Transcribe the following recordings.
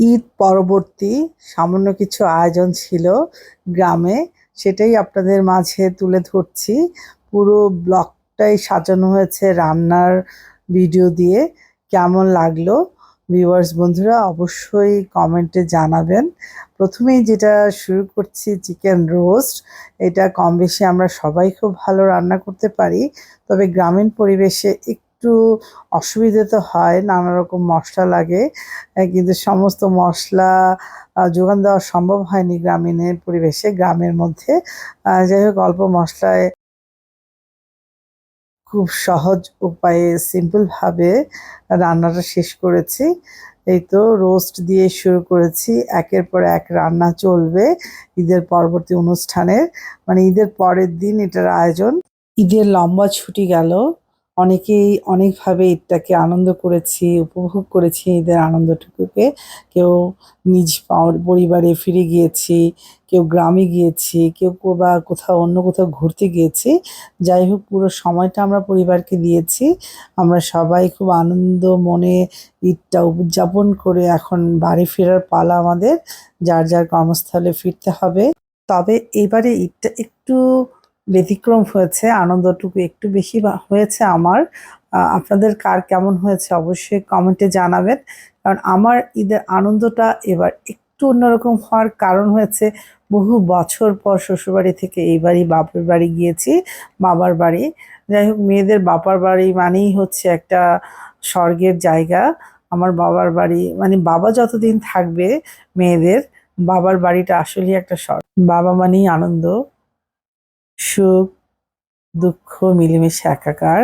ঈদ পরবর্তী সামান্য কিছু আয়োজন ছিল গ্রামে, সেটাই আপনাদের মাঝে তুলে ধরছি। পুরো ব্লগটাই সাজানো হয়েছে রান্নার ভিডিও দিয়ে। কেমন লাগল? ভিউয়ার্স, বন্ধুরা, অবশ্যই কমেন্টে জানাবেন। প্রথমেই যেটা শুরু করছি, চিকেন রোস্ট। এটা কম বেশি আমরা সবাই খুব ভালো রান্না করতে পারি। তবে গ্রামীণ পরিবেশে একটু অসুবিধে তো হয়, নানা রকম মশলা লাগে কিন্তু সমস্ত মশলা যোগান দেওয়া সম্ভব হয়নি গ্রামীণের পরিবেশে, গ্রামের মধ্যে। যাই হোক, অল্প মশলায় খুব সহজ উপায়ে সিম্পলভাবে রান্নাটা শেষ করেছি। এই তো রোস্ট দিয়ে শুরু করেছি, একের পর এক রান্না চলবে ঈদের পরবর্তী অনুষ্ঠানের মানে ঈদের পরের দিন এটার আয়োজন। ঈদের লম্বা ছুটি গেল অনেকেই অনেকভাবে ঈদটাকে আনন্দ করেছি, উপভোগ করেছি ঈদের আনন্দটুকুকে। কেউ নিজ পরিবারে ফিরে গিয়েছি, কেউ গ্রামে গিয়েছি, কেউ বা কোথাও অন্য কোথাও ঘুরতে গিয়েছি। যাই হোক, পুরো সময়টা আমরা পরিবারকে দিয়েছি। আমরা সবাই খুব আনন্দ মনে ঈদটা উদযাপন করে এখন বাড়ি ফেরার পালা আমাদের। যার যার কর্মস্থলে ফিরতে হবে। তবে এবারে ঈদটা একটু ব্যতিক্রম হয়েছে, আনন্দটুকু একটু বেশি হয়েছে আমার। আপনাদের কার কেমন হয়েছে অবশ্যই কমেন্টে জানাবেন। কারণ আমার ঈদের আনন্দটা এবার একটু অন্যরকম হওয়ার কারণ হয়েছে, বহু বছর পর শ্বশুরবাড়ি থেকে এই বাড়ি বাপের বাড়ি গিয়েছি, বাবার বাড়ি। যাই হোক, মেয়েদের বাবার বাড়ি মানেই হচ্ছে একটা স্বর্গের জায়গা। আমার বাবার বাড়ি মানে বাবা যতদিন থাকবে মেয়েদের, বাবার বাড়িটা আসলেই একটা স্বর্গ। বাবা মানেই আনন্দ। সুখ, দুঃখ, মিলেমিশে একাকার।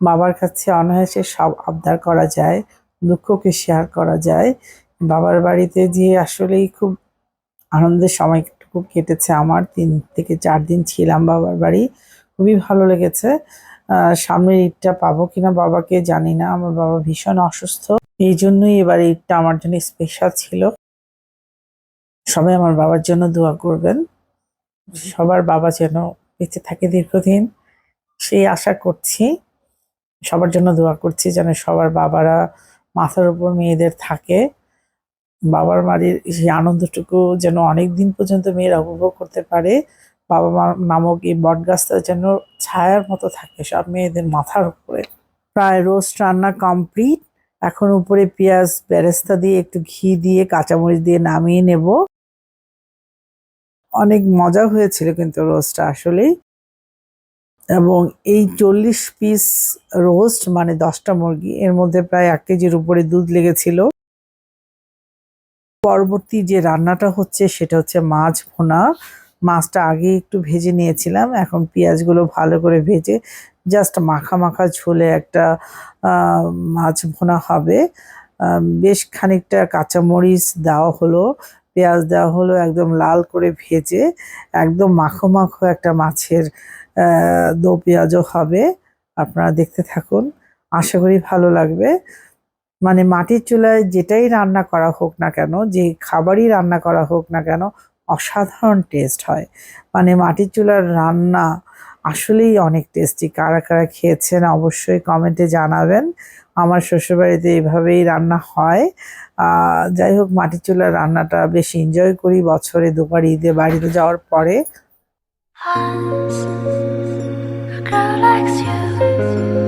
বাবার কাছে অনায়াসে সব আবদার করা যায়, দুঃখকে শেয়ার করা যায়। বাবার বাড়িতে যে আসলেই খুব আনন্দের সময়টুকু কেটেছে আমার। তিন থেকে চার দিন ছিলাম বাবার বাড়ি। খুবই ভালো লেগেছে। সামনের ঈদটা পাবো কিনা বাবাকে জানি না। আমার বাবা ভীষণ অসুস্থ। এই জন্যই এবার ঈদটা আমার জন্য স্পেশাল ছিল। সবাই আমার বাবার জন্য দোয়া করবেন। সবার বাবা যেন বেঁচে থাকে দীর্ঘদিন। সেই আশা করছি, সবার জন্য দোয়া করছি যেন সবার বাবারা মাথার উপর মেয়েদের থাকে। বাবার বাড়ির সেই আনন্দটুকু যেন অনেক দিন পর্যন্ত মেয়েরা উপভোগ করতে পারে। বাবা মা নামক এই বটগাছটা যেন ছায়ার মতো থাকে সব মেয়েদের মাথার উপরে। প্রায় রোস্ট রান্না কমপ্লিট। এখন উপরে পেঁয়াজ, বেরেস্তা দিয়ে একটু ঘি দিয়ে, কাঁচামরিচ দিয়ে নামিয়ে নেব। অনেক মজা হয়েছিল কিন্তু রোস্টটা আসলেই। এবং এই চল্লিশ পিস রোস্ট মানে দশটা মুরগি, এর মধ্যে প্রায় এক কেজির উপরে দুধ লেগেছিল। পরবর্তী যে রান্নাটা হচ্ছে, সেটা হচ্ছে মাছ ভুনা। মাছটা আগে একটু ভেজে নিয়েছিলাম, এখন পেঁয়াজগুলো ভালো করে ভেজে জাস্ট মাখা মাখা ঝোলে একটা মাছ ভুনা হবে। বেশ খানিকটা কাঁচামরিচ দেওয়া হলো পেঁয়াজ দেওয়া হলো, একদম লাল করে ভেজে একদম মাখো মাখো একটা মাছের দো পেঁয়াজও হবে। আপনারা দেখতে থাকুন, আশা করি ভালো লাগবে। মানে মাটির চুলায় যেটাই রান্না করা হোক না কেন, যে খাবারই রান্না করা হোক না কেন, অসাধারণ টেস্ট হয়। মানে মাটির চুলার রান্না আসলেই অনেক টেস্টি। কারা কারা খেয়েছেন অবশ্যই কমেন্টে জানাবেন। আমার শ্বশুরবাড়িতে এইভাবেই রান্না হয়। যাই হোক মাটির চুলার রান্নাটা বেশ এনজয় করি। বছরে দুবার ঈদে বাড়িতে যাওয়ার পরে। Girl likes you,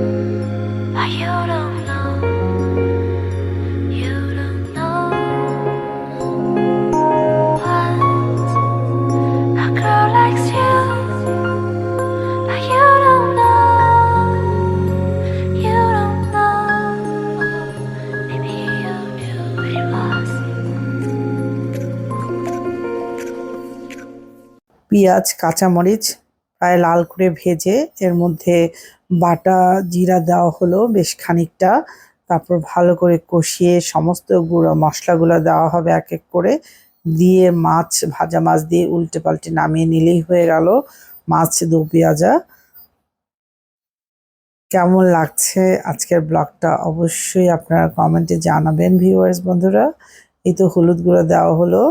পেঁয়াজ, কাঁচামরিচ প্রায় লাল করে ভেজে এর মধ্যে বাটা, জিরা দেওয়া হলো বেশ খানিকটা। তারপর ভালো করে কষিয়ে সমস্ত গুঁড়ো মশলাগুলো দেওয়া হবে এক এক করে। দিয়ে মাছ, ভাজা মাছ দিয়ে উল্টে পাল্টে নামিয়ে নিলেই হয়ে গেল মাছ, দু পেঁয়াজা। কেমন লাগছে আজকের ব্লগটা অবশ্যই আপনারা কমেন্টে জানাবেন ভিউয়ার্স বন্ধুরা। এই তো হলুদ গুঁড়ো দেওয়া হলো।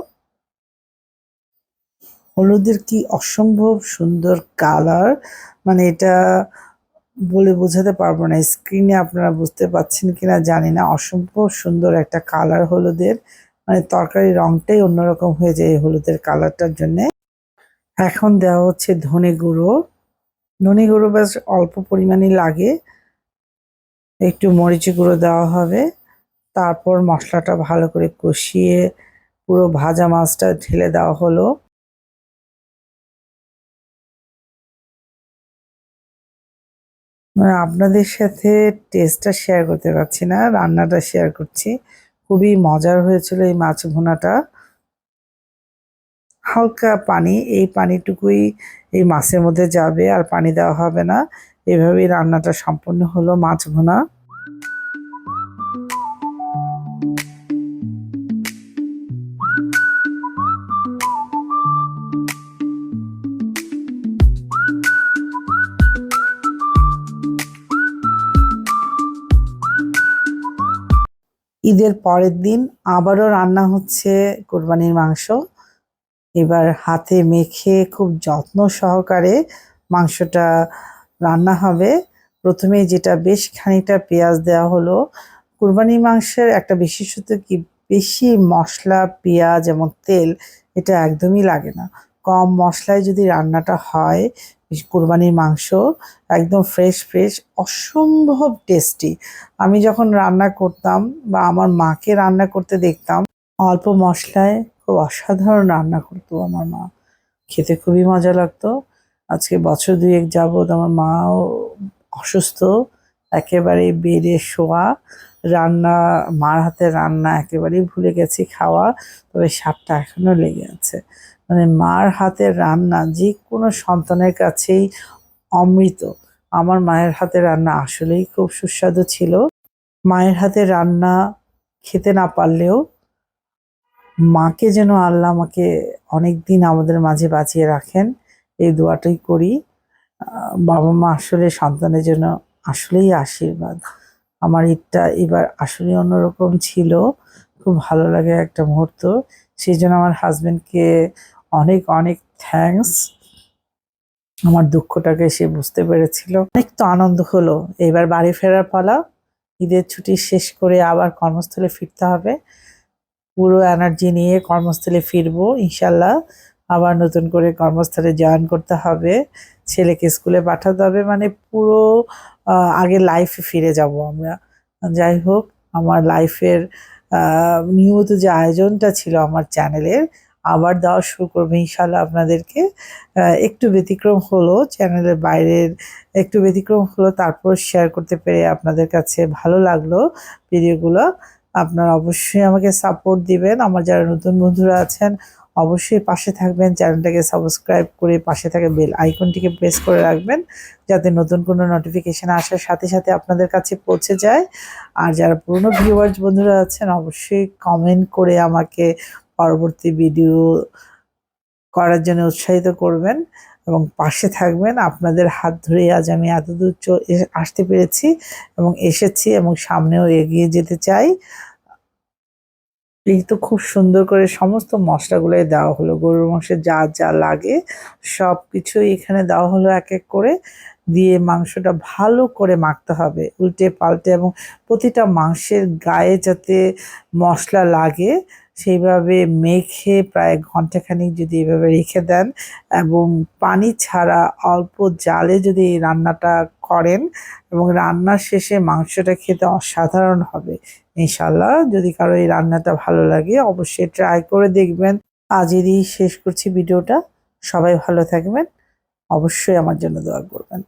হলুদের কি অসম্ভব সুন্দর কালার? মানে এটা বলে বোঝাতে পারব না। স্ক্রিনে আপনারা বুঝতে পাচ্ছেন কিনা জানি না। অসম্ভব সুন্দর একটা কালার হলুদের। মানে তরকারি রংটাই অন্যরকম হয়ে যায় এই হলুদের কালারটার জন্যে। এখন দেওয়া হচ্ছে ধনে গুঁড়ো। ধনে গুঁড়ো বেশ অল্প পরিমাণে লাগে। একটু মরিচ গুঁড়ো দেওয়া হবে। তারপর মশলাটা ভালো করে কষিয়ে পুরো ভাজা মাছটা ঢেলে দেওয়া হলো। আপনাদের সাথে টেস্টটা শেয়ার করতে পারছি না, রান্নাটা শেয়ার করছি। খুবই মজার হয়েছিল এই মাছ ভুনাটা। হালকা পানি, এই পানিটুকুই এই মাছের মধ্যে যাবে আর পানি দেওয়া হবে না। এভাবেই রান্নাটা সম্পূর্ণ হলো মাছ ভুনা। ঈদের পরের দিন আবারও রান্না হচ্ছে কোরবানির মাংস। এবার হাতে মেখে খুব যত্ন সহকারে মাংসটা রান্না হবে। প্রথমে যেটা বেশ খানিকটা পেঁয়াজ দেওয়া হলো। কুরবানির মাংসের একটা বিশেষত কি? বেশি মশলা, পেঁয়াজ এবং তেল এটা একদমই লাগে না। কম মশলায় যদি রান্নাটা হয় কুরবানির মাংস একদম ফ্রেশ ফ্রেশ অসম্ভব টেস্টি আমি যখন রান্না করতাম বা আমার মাকে রান্না করতে দেখতাম, অল্প মশলায় খুব অসাধারণ রান্না করতো আমার মা। খেতে খুবই মজা লাগতো। আজকে বছর দুয়েক যাবৎ আমার মাও অসুস্থ, একেবারে বেডে শোয়া, রান্না, মার হাতে রান্না একেবারেই ভুলে গেছি, খাওয়া, তবে স্বাদটা এখনও লেগে আছে। মানে মার হাতের রান্না যে কোনো সন্তানের কাছেই অমৃত। আমার মায়ের হাতে রান্না আসলেই খুব সুস্বাদু ছিল। মায়ের হাতে রান্না খেতে না পারলেও মাকে যেন আল্লাহ আমাকে অনেক দিন আমাদের মাঝে বাঁচিয়ে রাখেন, এই দোয়াটাই করি। বাবা মা আসলে সন্তানের জন্য আসলেই আশীর্বাদ। আমার ঈদটা এবার আসলে অন্যরকম ছিল। খুব ভালো লাগে একটা মুহূর্ত। সেই জন্য আমার হাজবেন্ডকে অনেক অনেক থ্যাঙ্কস আমার দুঃখটাকে সে বুঝতে পেরেছিল। অনেক তো আনন্দ হলো। এবার বাড়ি ফেরার পালা ঈদের ছুটি শেষ করে আবার কর্মস্থলে ফিরতে হবে। পুরো এনার্জি নিয়ে কর্মস্থলে ফিরবো ইনশাল্লাহ আবার নতুন করে কর্মস্থলে জয়েন করতে হবে। ছেলেকে স্কুলে পাঠাতে হবে। মানে পুরো আগে লাইফে ফিরে যাব আমরা। যাই হোক, আমার লাইফের নিয়মিত যে আয়োজনটা ছিল আমার চ্যানেলের আবার দেওয়া শুরু করব ইনশাল্লাহ আপনাদেরকে। একটু ব্যতিক্রম হলো, চ্যানেলের বাইরের একটু ব্যতিক্রম হলো, তারপর শেয়ার করতে পেরে আপনাদের কাছে ভালো লাগল ভিডিওগুলো, আপনারা অবশ্যই আমাকে সাপোর্ট দিবেন। আমার যারা নতুন বন্ধুরা আছেন, অবশ্যই পাশে থাকবেন, চ্যানেলটাকে সাবস্ক্রাইব করে পাশে থাকা বেল আইকনটিকে প্রেস করে রাখবেন, যাতে নতুন কোনো নোটিফিকেশন আসার সাথে সাথে আপনাদের কাছে পৌঁছে যায়। আর যারা পুরনো ভিউয়ার্স বন্ধুরা আছেন, অবশ্যই কমেন্ট করে আমাকে পরবর্তী ভিডিও করার জন্য উৎসাহিত করবেন এবং পাশে থাকবেন। আপনাদের হাত ধরে আজ আমি এতদূর আসতে পেরেছি এবং এসেছি এবং সামনেও এগিয়ে যেতে চাই। এই তো খুব সুন্দর করে সমস্ত মশলাগুলোই দেওয়া হলো। গরুর মাংসে যা যা লাগে সব কিছুই এখানে দেওয়া হলো এক এক করে। দিয়ে মাংসটা ভালো করে মাখতে হবে। উল্টে পাল্টে এবং প্রতিটা মাংসের গায়ে যাতে মশলা লাগে সেইভাবে মেখে প্রায় ঘন্টাখানিক যদি এভাবে রেখে দেন এবং পানি ছাড়া অল্প জালে যদি এই রান্নাটা করেন এবং রান্নার শেষে মাংসটা খেতে অসাধারণ হবে। ইনশাল্লাহ যদি কারও এই রান্নাটা ভালো লাগে অবশ্যই ট্রাই করে দেখবেন। আজেরই শেষ করছি ভিডিওটা। সবাই ভালো থাকবেন। অবশ্যই আমার জন্য দোয়া করবেন।